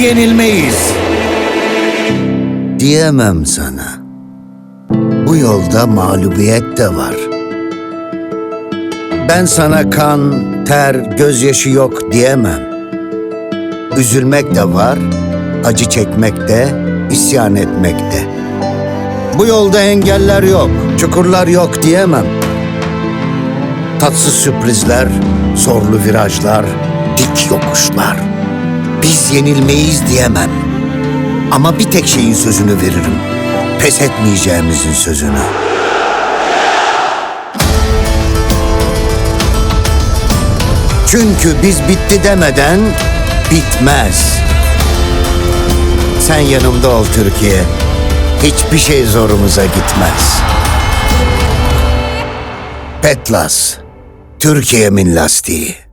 yenilmeyiz. Diyemem sana. Bu yolda mağlubiyet de var. Ben sana kan, ter, gözyaşı yok diyemem. Üzülmek de var, acı çekmek de, isyan etmek de. Bu yolda engeller yok, çukurlar yok diyemem. Tatsız sürprizler, zorlu virajlar, dik yokuşlar. Biz yenilmeyiz diyemem. Ama bir tek şeyin sözünü veririm. Pes etmeyeceğimizin sözünü. Çünkü biz bitti demeden bitmez. Sen yanımda ol Türkiye. Hiçbir şey zorumuza gitmez. Petlas, Türkiye'min lastiği.